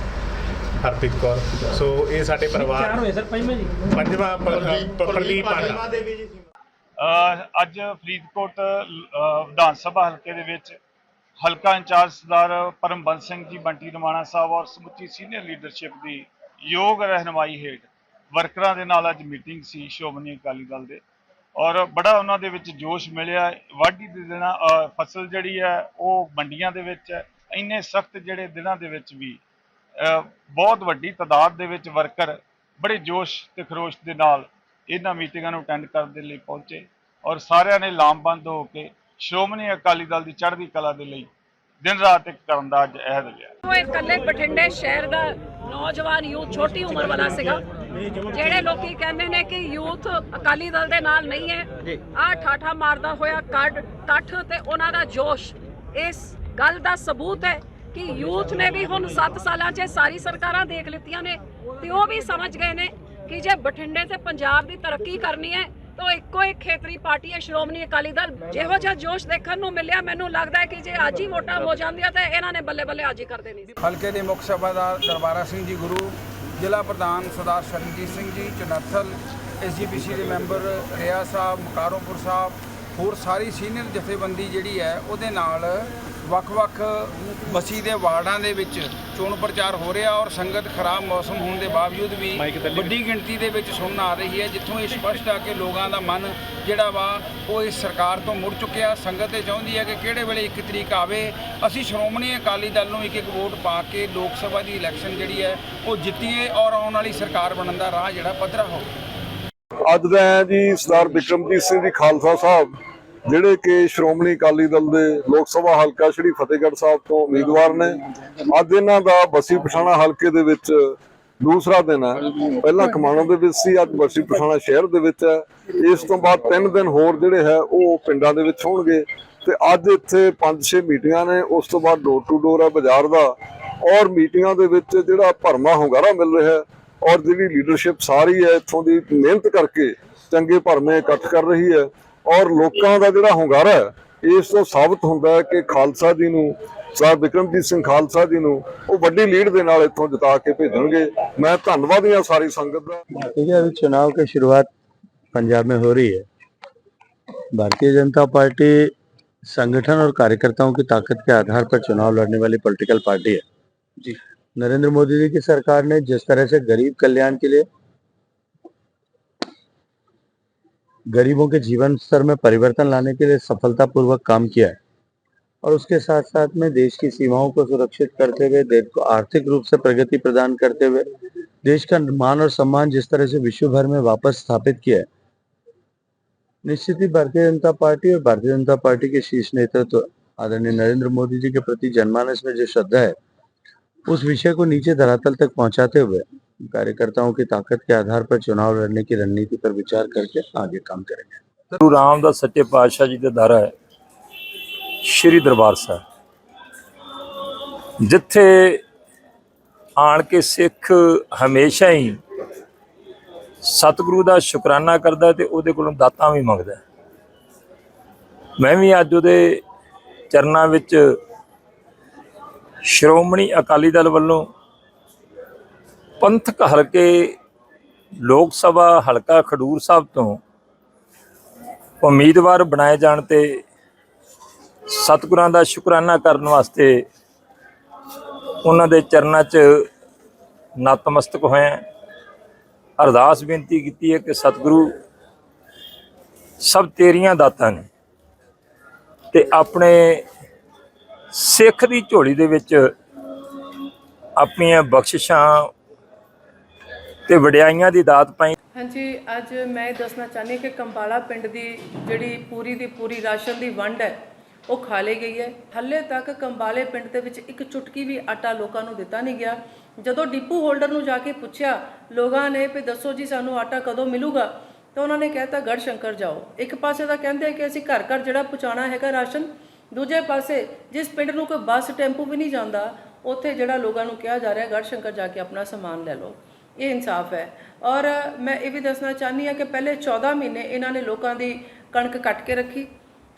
Speaker 6: ਹਰਪ੍ਰੀਤ ਕੌਰ। ਸੋ ਇਹ ਸਾਡੇ
Speaker 5: ਚਾਰ
Speaker 6: ਪਰਿਵਾਰ
Speaker 5: ਹੋਏ ਸਰ ਪੰਜਵੇਂ ਜੀ।
Speaker 6: ਪੰਜਵਾਂ ਪ੍ਰਦੀਪ ਆਂਡਾ
Speaker 7: ਅ, ਅੱਜ ਫਰੀਦਕੋਟ ਵਿਧਾਨ ਸਭਾ ਹਲਕੇ ਦੇ ਵਿੱਚ ਹਲਕਾ ਇੰਚਾਰਜ ਸਰਦਾਰ ਪਰਮਬੰਸ ਸਿੰਘ ਜੀ, ਬੰਟੀ ਰਮਾਣਾ ਸਾਹਿਬ ਔਰ ਸਮੁੱਚੀ ਸੀਨੀਅਰ ਲੀਡਰਸ਼ਿਪ ਦੀ ਯੋਗ ਰਹਿਨਮਾਈ ਹੇਠ ਵਰਕਰਾਂ ਦੇ ਨਾਲ ਅੱਜ ਮੀਟਿੰਗ ਸੀ, ਸ਼੍ਰੋਮਣੀ ਅਕਾਲੀ ਦਲ ਦੇ। ਔਰ ਬੜਾ ਉਹਨਾਂ ਦੇ ਵਿੱਚ ਜੋਸ਼ ਮਿਲਿਆ। ਵਾਢੀ ਦੇ ਦਿਨਾਂ ਫਸਲ ਜਿਹੜੀ ਹੈ, ਉਹ ਮੰਡੀਆਂ ਦੇ ਵਿੱਚ ਹੈ। ਇੰਨੇ ਸਖਤ ਜਿਹੜੇ ਦਿਨਾਂ ਦੇ ਵਿੱਚ ਵੀ ਬਹੁਤ ਵੱਡੀ ਤਾਦਾਦ ਦੇ ਵਿੱਚ ਵਰਕਰ ਬੜੇ ਜੋਸ਼ ਤੇ ਖਰੋਸ਼ ਦੇ ਨਾਲ ਇਹਨਾਂ ਮੀਟਿੰਗਾਂ ਨੂੰ ਅਟੈਂਡ ਕਰਨ ਦੇ ਲਈ ਪਹੁੰਚੇ। ਔਰ ਸਾਰਿਆਂ ਨੇ ਲਾਮਬੰਦ ਹੋ ਕੇ ਸ਼੍ਰੋਮਣੀ ਅਕਾਲੀ ਦਲ ਦੀ ਚੜ੍ਹਦੀ ਕਲਾ ਦੇ ਲਈ ਦਿਨ ਰਾਤ ਇੱਕ ਕਰਨ ਦਾ ਅੱਜ ਅਹਿਦ ਲਿਆ
Speaker 8: ਉਹ ਇਕੱਲੇ ਬਠਿੰਡੇ ਸ਼ਹਿਰ ਦਾ ਨੌਜਵਾਨ ਯੂਥ ਛੋਟੀ ਉਮਰ ਵਾਲਾ ਸੀਗਾ ਜਿਹੜੇ ਲੋਕੀ ਕਹਿੰਦੇ ਨੇ ਕਿ ਯੂਥ ਅਕਾਲੀ ਦਲ ਦੇ ਨਾਲ ਨਹੀਂ ਹੈ। ਆ ਠਾਠਾ ਮਾਰਦਾ ਹੋਇਆ ਕੱਢ ਕੱਠ ਤੇ ਉਹਨਾਂ ਦਾ ਜੋਸ਼। ਇਸ ਗੱਲ ਦਾ ਸਬੂਤ ਹੈ ਕਿ ਯੂਥ ਨੇ ਵੀ ਹੁਣ 7 ਸਾਲਾਂ 'ਚ ਸਾਰੀ ਸਰਕਾਰਾਂ ਦੇਖ ਲਿੱਤੀਆਂ ਨੇ ਤੇ ਉਹ ਵੀ ਸਮਝ ਗਏ ਨੇ ਕਿ ਜੇ ਬਠਿੰਡੇ ਤੇ ਪੰਜਾਬ ਦੀ ਤਰੱਕੀ ਕਰਨੀ ਹੈ ਤਾਂ ਇੱਕੋ ਇੱਕ ਖੇਤਰੀ ਪਾਰਟੀ ਹੈ ਸ਼੍ਰੋਮਣੀ ਅਕਾਲੀ ਦਲ। ਜਿਹੋ ਜਿਹਾ ਜੋਸ਼ ਦੇਖਣ ਨੂੰ ਮਿਲਿਆ ਮੈਨੂੰ ਲੱਗਦਾ ਹੈ ਕਿ ਜੇ ਅੱਜ ਹੀ ਵੋਟਾਂ ਹੋ ਜਾਂਦੀਆਂ ਤਾਂ ਇਹਨਾਂ ਨੇ ਬੱਲੇ ਬੱਲੇ ਅੱਜ ਹੀ ਕਰ ਦੇਣੀ ਸੀ।
Speaker 9: ਹਲਕੇ ਦੇ ਮੁੱਖ ਸਭਾਦਾਰ ਦਰਬਾਰਾ ਸਿੰਘ ਜੀ ਗੁਰੂ ਜ਼ਿਲ੍ਹਾ ਪ੍ਰਧਾਨ ਸਰਦਾਰ ਸ਼ਰਨਜੀਤ ਸਿੰਘ ਜੀ ਚਨੱਥਲ ਐਸਜੀਪੀਸੀ ਦੇ ਮੈਂਬਰ ਰਿਆ ਸਾਹਿਬ ਮਕਾਰੋਂਪੁਰ ਸਾਹਿਬ ਹੋਰ ਸਾਰੀ ਸੀਨੀਅਰ ਜਥੇਬੰਦੀ ਜਿਹੜੀ ਹੈ ਉਹਦੇ ਨਾਲ ਵੱਖ-ਵੱਖ ਬਸੀ ਦੇ ਵਾਰਡਾਂ ਦੇ ਵਿੱਚ ਚੋਣ ਪ੍ਰਚਾਰ ਹੋ ਰਿਹਾ ਔਰ ਸੰਗਤ ਖਰਾਬ ਮੌਸਮ ਹੋਣ ਦੇ ਬਾਵਜੂਦ ਵੀ ਵੱਡੀ ਗਿਣਤੀ ਦੇ ਵਿੱਚ ਸੁਣਨ ਆ ਰਹੀ ਹੈ ਜਿੱਥੋਂ ਇਹ ਸਪਸ਼ਟ ਆ ਕਿ ਲੋਕਾਂ ਦਾ ਮਨ ਜਿਹੜਾ ਵਾ ਉਹ ਇਸ ਸਰਕਾਰ ਤੋਂ ਮੁੜ ਚੁੱਕਿਆ। ਸੰਗਤ ਇਹ ਚਾਹੁੰਦੀ ਹੈ ਕਿ ਕਿਹੜੇ ਵੇਲੇ ਇੱਕ ਤਰੀਕ ਆਵੇ। ਅਸੀਂ ਸ਼੍ਰੋਮਣੀ ਅਕਾਲੀ ਦਲ ਨੂੰ ਇੱਕ ਇੱਕ ਵੋਟ ਪਾ ਕੇ ਲੋਕ ਸਭਾ ਦੀ ਇਲੈਕਸ਼ਨ ਜਿਹੜੀ ਹੈ ਉਹ ਜਿੱਤੀਏ ਔਰ ਆਉਣ ਵਾਲੀ ਸਰਕਾਰ ਬਣਨ ਦਾ ਰਾਹ ਜਿਹੜਾ ਪੱਧਰਾ ਹੋਵੇ।
Speaker 10: ਅੱਜ ਦਾ ਜੀ ਸਰਦਾਰ ਬਿਕਰਮਜੀਤ ਸਿੰਘ ਜੀ ਖਾਲਸਾ ਸਾਹਿਬ ਜਿਹੜੇ ਕਿ ਸ਼੍ਰੋਮਣੀ ਅਕਾਲੀ ਦਲ ਦੇ ਲੋਕ ਸਭਾ ਹਲਕਾ ਸ਼੍ਰੀ ਫਤਿਹਗੜ੍ਹ ਸਾਹਿਬ ਤੋਂ ਉਮੀਦਵਾਰ ਨੇ, ਅੱਜ ਇਹਨਾਂ ਦਾ ਬਸੀ ਪਠਾਣਾ ਹਲਕੇ ਦੇ ਵਿੱਚ ਦੂਸਰਾ ਦਿਨ ਹੈ। ਪਹਿਲਾਂ ਖਮਾਣੋ ਦੇ ਵਿੱਚ ਸੀ, ਅੱਜ ਬਸੀ ਪਠਾਣਾ ਸ਼ਹਿਰ ਦੇ ਵਿੱਚ ਹੈ। ਇਸ ਤੋਂ ਬਾਅਦ ਤਿੰਨ ਦਿਨ ਹੋਰ ਜਿਹੜੇ ਹੈ, ਉਹ ਪਿੰਡਾਂ ਦੇ ਵਿੱਚ ਹੋਣਗੇ। ਤੇ ਅੱਜ ਇੱਥੇ 5-6 ਮੀਟਿੰਗਾਂ ਨੇ, ਉਸ ਤੋਂ ਬਾਅਦ ਡੋਰ ਟੂ ਡੋਰ ਹੈ ਬਾਜ਼ਾਰ ਦਾ। ਔਰ ਮੀਟਿੰਗਾਂ ਦੇ ਵਿੱਚ ਜਿਹੜਾ ਭਰਮਾ ਹੁੰਗਾਰਾ ਮਿਲ ਰਿਹਾ ਔਰ ਜਿਹੜੀ ਲੀਡਰਸ਼ਿਪ ਸਾਰੀ ਹੈ, ਇੱਥੋਂ ਦੀ ਮਿਹਨਤ ਕਰਕੇ ਚੰਗੇ ਭਰਮੇ ਇਕੱਠ ਕਰ ਰਹੀ ਹੈ। ਔਰ ਲੋਕਾਂ ਦਾ ਜਿਹੜਾ ਹੁੰਗਾਰਾ ਹੈ ਇਸ ਤੋਂ ਸਾਬਤ ਹੁੰਦਾ ਹੈ ਕਿ ਖਾਲਸਾ ਜੀ ਨੂੰ ਸਰਦਾਰ ਬਿਕਰਮਜੀਤ ਸਿੰਘ ਖਾਲਸਾ ਜੀ ਨੂੰ ਉਹ ਵੱਡੀ ਲੀਡ ਦੇ ਨਾਲ ਇੱਥੋਂ ਜਿਤਾ ਕੇ ਭੇਜਣਗੇ ਮੈਂ ਧੰਨਵਾਦੀ ਹਾਂ ਸਾਰੀ ਸੰਗਤ ਦਾ
Speaker 4: ठीक है अभी चुनाव की शुरुआत पंजाब में हो रही है भारतीय जनता पार्टी संगठन और कार्यकर्ताओं की ताकत के आधार पर चुनाव लड़ने वाली पॉलिटिकल पार्टी है जी नरेंद्र मोदी जी की सरकार ने जिस तरह से गरीब कल्याण के लिए गरीबों के जीवन स्तर में परिवर्तन लाने के लिए सफलतापूर्वक काम किया है। और उसके साथ साथ में देश की सीमाओं को सुरक्षित करते हुए, देश को आर्थिक रूप से प्रगति प्रदान करते हुए, देश का मान और सम्मान जिस तरह से विश्व भर में वापस स्थापित किया है। निश्चित ही भारतीय जनता पार्टी और भारतीय जनता पार्टी के शीर्ष नेतृत्व तो आदरणीय नरेंद्र मोदी जी के प्रति जनमानस में जो श्रद्धा है, उस विषय को नीचे धरातल तक पहुंचाते हुए
Speaker 11: कार्यकर्ताओं की ताकत के आधार पर चुनाव लड़ने की रणनीति पर विचार करके आगे काम करेंगे
Speaker 12: ਗੁਰੂ ਰਾਮਦਾਸ ਸੱਚੇ ਪਾਤਸ਼ਾਹ ਜੀ ਦਾ ਦਰ ਹੈ ਸ਼੍ਰੀ ਦਰਬਾਰ ਸਾਹਿਬ ਜਿੱਥੇ ਆਣ ਕੇ ਸਿੱਖ ਹਮੇਸ਼ਾ ਹੀ ਸਤਿਗੁਰੂ ਦਾ ਸ਼ੁਕਰਾਨਾ ਕਰਦਾ ਤੇ ਉਹਦੇ ਕੋਲੋਂ ਦਾਤਾਂ ਵੀ ਮੰਗਦਾ ਹੈ। ਮੈਂ ਵੀ ਅੱਜ ਉਹਦੇ ਚਰਨਾਂ ਵਿੱਚ ਸ਼੍ਰੋਮਣੀ ਅਕਾਲੀ ਦਲ ਵੱਲੋਂ ਪੰਥਕ ਹਲਕੇ ਲੋਕ ਸਭਾ ਹਲਕਾ ਖਡੂਰ ਸਾਹਿਬ ਤੋਂ ਉਮੀਦਵਾਰ ਬਣਾਏ ਜਾਣ ਤੇ ਸਤਿਗੁਰਾਂ ਦਾ ਸ਼ੁਕਰਾਨਾ ਕਰਨ ਵਾਸਤੇ ਉਹਨਾਂ ਦੇ ਚਰਨਾਂ 'ਚ ਨਤਮਸਤਕ ਹੋਏ ਅਰਦਾਸ ਬੇਨਤੀ ਕੀਤੀ ਹੈ ਕਿ ਸਤਿਗੁਰੂ ਸਭ ਤੇਰੀਆਂ ਦਾਤਾਂ ਨੇ ਤੇ ਆਪਣੇ ਸਿੱਖ ਦੀ ਝੋਲੀ ਦੇ ਵਿੱਚ ਆਪਣੀਆਂ ਬਖਸ਼ਿਸ਼ਾਂ ਤੇ ਵਡਿਆਈਆਂ ਦੀ ਦਾਤ ਪਾਈ।
Speaker 13: ਹਾਂਜੀ, ਅੱਜ ਮੈਂ ਇਹ ਦੱਸਣਾ ਚਾਹੁੰਦੀ ਕਿ ਕੰਬਾਲਾ ਪਿੰਡ ਦੀ ਜਿਹੜੀ ਪੂਰੀ ਦੀ ਪੂਰੀ ਰਾਸ਼ਨ ਦੀ ਵੰਡ ਹੈ, ਉਹ ਖਾ ਲਈ ਗਈ ਹੈ। ਹੱਲੇ ਤੱਕ ਕੰਬਾਲੇ ਪਿੰਡ ਦੇ ਵਿੱਚ ਇੱਕ ਚੁਟਕੀ ਵੀ ਆਟਾ ਲੋਕਾਂ ਨੂੰ ਦਿੱਤਾ ਨਹੀਂ ਗਿਆ। ਜਦੋਂ ਡਿਪੂ ਹੋਲਡਰ ਨੂੰ ਜਾ ਕੇ ਪੁੱਛਿਆ, ਲੋਕਾਂ ਨੇ ਵੀ ਦੱਸੋ ਜੀ ਸਾਨੂੰ ਆਟਾ ਕਦੋਂ ਮਿਲੂਗਾ, ਤਾਂ ਉਹਨਾਂ ਨੇ ਕਹਿਤਾ ਗੜ ਸ਼ੰਕਰ ਜਾਓ। ਇੱਕ ਪਾਸੇ ਤਾਂ ਕਹਿੰਦੇ ਕਿ ਅਸੀਂ ਘਰ ਘਰ ਜਿਹੜਾ ਪਹੁੰਚਾਉਣਾ ਹੈਗਾ ਰਾਸ਼ਨ, ਦੂਜੇ ਪਾਸੇ ਜਿਸ ਪਿੰਡ ਨੂੰ ਕੋਈ ਬੱਸ, ਟੈਂਪੂ ਵੀ ਨਹੀਂ ਜਾਂਦਾ, ਉੱਥੇ ਜਿਹੜਾ ਲੋਕਾਂ ਨੂੰ ਕਿਹਾ ਜਾ ਰਿਹਾ ਗੜ ਸ਼ੰਕਰ ਜਾ ਕੇ ਆਪਣਾ ਸਮਾਨ ਲੈ ਲਓ। ਇਹ ਇਨਸਾਫ ਹੈ। ਔਰ ਮੈਂ ਇਹ ਵੀ ਦੱਸਣਾ ਚਾਹਨੀ ਹਾਂ ਕਿ ਪਹਿਲੇ 14 ਮਹੀਨੇ ਇਹਨਾਂ ਨੇ ਲੋਕਾਂ ਦੀ ਕਣਕ ਕੱਟ ਕੇ ਰੱਖੀ।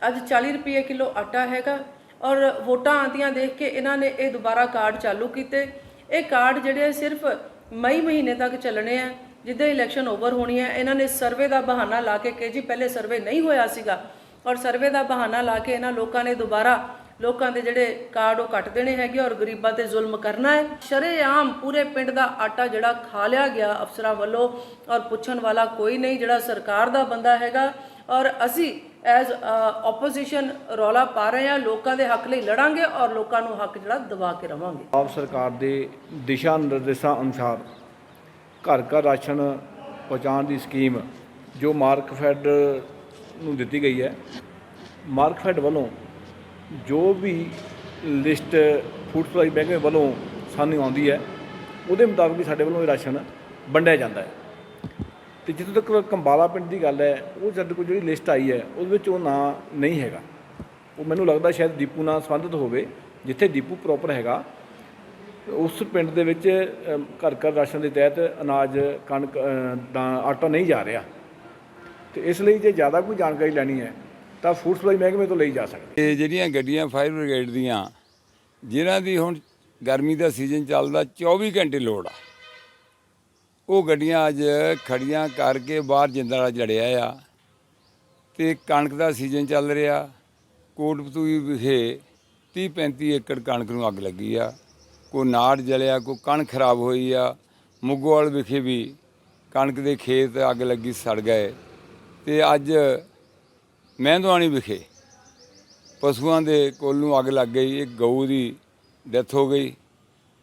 Speaker 13: ਅੱਜ 40 ਰੁਪਏ ਕਿਲੋ ਆਟਾ ਹੈਗਾ ਔਰ ਵੋਟਾਂ ਆਉਂਦੀਆਂ ਦੇਖ ਕੇ ਇਹਨਾਂ ਨੇ ਇਹ ਦੁਬਾਰਾ ਕਾਰਡ ਚਾਲੂ ਕੀਤੇ। ਇਹ ਕਾਰਡ ਜਿਹੜੇ ਸਿਰਫ ਮਈ ਮਹੀਨੇ ਤੱਕ ਚੱਲਣੇ ਆ, ਜਿੱਦਾਂ ਇਲੈਕਸ਼ਨ ਓਵਰ ਹੋਣੀ ਹੈ ਇਹਨਾਂ ਨੇ ਸਰਵੇ ਦਾ ਬਹਾਨਾ ਲਾ ਕੇ ਕਿ ਜੀ ਪਹਿਲੇ ਸਰਵੇ ਨਹੀਂ ਹੋਇਆ ਸੀਗਾ। ਔਰ ਸਰਵੇ ਦਾ ਬਹਾਨਾ ਲਾ ਕੇ ਇਹਨਾਂ ਲੋਕਾਂ ਨੇ ਦੁਬਾਰਾ ਲੋਕਾਂ ਦੇ ਜਿਹੜੇ ਕਾਰਡ ਉਹ ਕੱਟ ਦੇਣੇ ਹੈਗੇ ਔਰ ਗਰੀਬਾਂ ਤੇ ਜ਼ੁਲਮ ਕਰਨਾ ਹੈ। ਸ਼ਰੇਆਮ ਪੂਰੇ ਪਿੰਡ ਦਾ ਆਟਾ ਜਿਹੜਾ ਖਾ ਲਿਆ ਗਿਆ ਅਫਸਰਾਂ ਵੱਲੋਂ ਔਰ ਪੁੱਛਣ ਵਾਲਾ ਕੋਈ ਨਹੀਂ, ਜਿਹੜਾ ਸਰਕਾਰ ਦਾ ਬੰਦਾ ਹੈਗਾ। ਔਰ ਅਸੀਂ ਐਜ਼ ਆਪੋਜੀਸ਼ਨ ਰੌਲਾ ਪਾ ਰਹੇ ਹਾਂ, ਲੋਕਾਂ ਦੇ ਹੱਕ ਲਈ ਲੜਾਂਗੇ ਔਰ ਲੋਕਾਂ ਨੂੰ ਹੱਕ ਜਿਹੜਾ ਦਬਾ ਕੇ ਰਵਾਂਗੇ।
Speaker 14: ਆਪ ਸਰਕਾਰ ਦੇ ਦਿਸ਼ਾ ਨਿਰਦੇਸ਼ਾਂ ਅਨੁਸਾਰ ਘਰ ਘਰ ਰਾਸ਼ਨ ਪਹੁੰਚਾਉਣ ਦੀ ਸਕੀਮ ਜੋ ਮਾਰਕਫੈਡ ਨੂੰ ਦਿੱਤੀ ਗਈ ਹੈ, ਮਾਰਕਫੈਡ ਵੱਲੋਂ ਜੋ ਵੀ ਲਿਸਟ ਫੂਡ ਸਪਲਾਈ ਮਹਿਕਮੇ ਵੱਲੋਂ ਸਾਨੂੰ ਆਉਂਦੀ ਹੈ, ਉਹਦੇ ਮੁਤਾਬਕ ਹੀ ਸਾਡੇ ਵੱਲੋਂ ਇਹ ਰਾਸ਼ਨ ਵੰਡਿਆ ਜਾਂਦਾ ਹੈ। ਤੇ ਜਿੱਥੋਂ ਤੱਕ ਕੰਬਾਲਾ ਪਿੰਡ ਦੀ ਗੱਲ ਹੈ, ਉਹ ਸਾਡੇ ਕੋਲ ਜਿਹੜੀ ਲਿਸਟ ਆਈ ਹੈ, ਉਹਦੇ ਵਿੱਚ ਉਹ ਨਾਂ ਨਹੀਂ ਹੈਗਾ। ਉਹ ਮੈਨੂੰ ਲੱਗਦਾ ਸ਼ਾਇਦ ਦੀਪੂ ਨਾਲ ਸੰਬੰਧਿਤ ਹੋਵੇ, ਜਿੱਥੇ ਦੀਪੂ ਪ੍ਰੋਪਰ ਹੈਗਾ, ਉਸ ਪਿੰਡ ਦੇ ਵਿੱਚ ਘਰ ਘਰ ਰਾਸ਼ਨ ਦੇ ਤਹਿਤ ਅਨਾਜ, ਕਣਕ ਦਾ ਆਟਾ ਨਹੀਂ ਜਾ ਰਿਹਾ। ਤੇ ਇਸ ਲਈ ਜੇ ਜ਼ਿਆਦਾ ਕੋਈ ਜਾਣਕਾਰੀ ਲੈਣੀ ਹੈ ਤਾਂ ਫੂਡ ਸਪਲਾਈ ਮਹਿਕਮੇ ਤੋਂ ਲਈ ਜਾ ਸਕਦੀ ਹੈ
Speaker 15: ਇਹ ਜਿਹੜੀਆਂ ਗੱਡੀਆਂ ਫਾਇਰ ਬ੍ਰਿਗੇਡ ਦੀਆਂ, ਜਿਨ੍ਹਾਂ ਦੀ ਹੁਣ ਗਰਮੀ ਦਾ ਸੀਜ਼ਨ ਚੱਲਦਾ 24 ਘੰਟੇ ਲੋੜ ਆ। ਉਹ ਗੱਡੀਆਂ ਅੱਜ ਖੜੀਆਂ ਕਰਕੇ ਬਾਹਰ ਜਿੰਦਾਲਾ ਜੜਿਆ ਆ। ਤੇ ਕਣਕ ਦਾ ਸੀਜ਼ਨ ਚੱਲ ਰਿਹਾ। ਕੋਟਪਤੂਈ ਵਿਖੇ 30 35 ਏਕੜ ਕਣਕ ਨੂੰ ਅੱਗ ਲੱਗੀ ਆ। ਕੋਈ ਨਾੜ ਜਲਿਆ, ਕੋਈ ਕਣਕ ਖਰਾਬ ਹੋਈ ਆ। ਮੁੱਗੋਵਾਲ ਵਿਖੇ ਵੀ ਕਣਕ ਦੇ ਖੇਤ ਅੱਗ ਲੱਗੀ, ਸੜ ਗਏ। ਤੇ ਅੱਜ ਮਹਿੰਦਵਾਨੀ ਵਿਖੇ ਪਸ਼ੂਆਂ ਦੇ ਕੋਲ ਨੂੰ ਅੱਗ ਲੱਗ ਗਈ, ਇੱਕ ਗਊ ਦੀ ਡੈਥ ਹੋ ਗਈ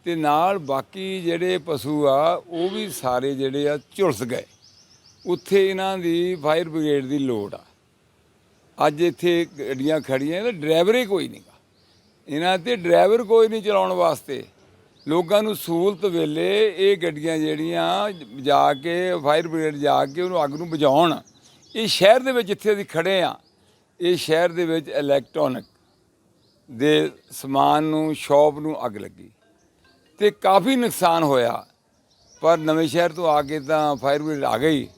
Speaker 15: ਤੇ ਨਾਲ ਬਾਕੀ ਜਿਹੜੇ ਪਸ਼ੂ ਆ, ਉਹ ਵੀ ਸਾਰੇ ਜਿਹੜੇ ਆ ਝੁਲਸ ਗਏ। ਉੱਥੇ ਇਹਨਾਂ ਦੀ ਫਾਇਰ ਬ੍ਰਿਗੇਡ ਦੀ ਲੋੜ ਆ। ਅੱਜ ਇੱਥੇ ਗੱਡੀਆਂ ਖੜੀਆਂ ਤੇ ਡਰਾਈਵਰ ਹੀ ਕੋਈ ਨਹੀਂਗਾ ਇਹਨਾਂ ਤੇ ਡਰਾਈਵਰ ਕੋਈ ਨਹੀਂ ਚਲਾਉਣ ਵਾਸਤੇ। ਲੋਕਾਂ ਨੂੰ ਸਹੂਲਤ ਵੇਲੇ ਇਹ ਗੱਡੀਆਂ ਜਿਹੜੀਆਂ ਜਾ ਕੇ, ਫਾਇਰ ਬ੍ਰਿਗੇਡ ਜਾ ਕੇ ਉਹਨੂੰ ਅੱਗ ਨੂੰ ਬੁਝਾਉਣ। ਇਹ ਸ਼ਹਿਰ ਦੇ ਵਿੱਚ ਜਿੱਥੇ ਅਸੀਂ ਖੜੇ ਆ। ਇਹ ਸ਼ਹਿਰ ਦੇ ਵਿੱਚ ਇਲੈਕਟ੍ਰੋਨਿਕ ਦੇ ਸਮਾਨ ਨੂੰ ਸ਼ਾਪ ਨੂੰ ਅੱਗ ਲੱਗੀ ਤੇ ਕਾਫੀ ਨੁਕਸਾਨ ਹੋਇਆ। ਪਰ ਨਵੇਂ ਸ਼ਹਿਰ ਤੋਂ ਆ ਕੇ ਤਾਂ ਫਾਇਰ ਬ੍ਰਿਗੇਡ ਆ ਗਈ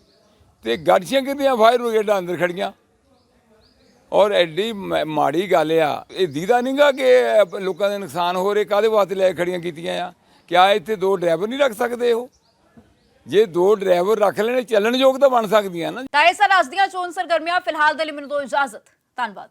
Speaker 15: ਤੇ ਗੜਸ਼ੰਕਰ ਦੀਆਂ ਫਾਇਰ ਬ੍ਰਿਗੇਡਾਂ ਅੰਦਰ ਖੜੀਆਂ ਔਰ ਐਡੀ ਮ- ਮਾੜੀ ਗੱਲ ਆ, ਇਹ ਦੀਦਾ ਨਹੀਂਗਾ ਕਿ ਲੋਕਾਂ ਦੇ ਨੁਕਸਾਨ ਹੋ ਰਹੇ ਕਾਦੇ ਵਾਸਤੇ ਲੈ ਕੇ ਖੜੀਆਂ ਕੀਤੀਆਂ ਆ? ਕਿਆ ਇੱਥੇ ਦੋ ਡਰਾਈਵਰ ਨਹੀਂ ਰੱਖ ਸਕਦੇ ਉਹ? ਜੇ ਦੋ ਡਰਾਈਵਰ ਰੱਖ ਲੈਣੇ ਚੱਲਣ ਯੋਗ ਤਾਂ ਬਣ ਸਕਦੀਆਂ ਨਾ।
Speaker 1: ਤਾਂ ਇਹ ਸਨ ਅੱਜ ਦੀਆਂ ਚੋਣ ਸਰਗਰਮੀਆਂ, ਫਿਲਹਾਲ ਦੇ ਲਈ ਮੈਨੂੰ ਦੋ ਇਜਾਜ਼ਤ। ਧੰਨਵਾਦ।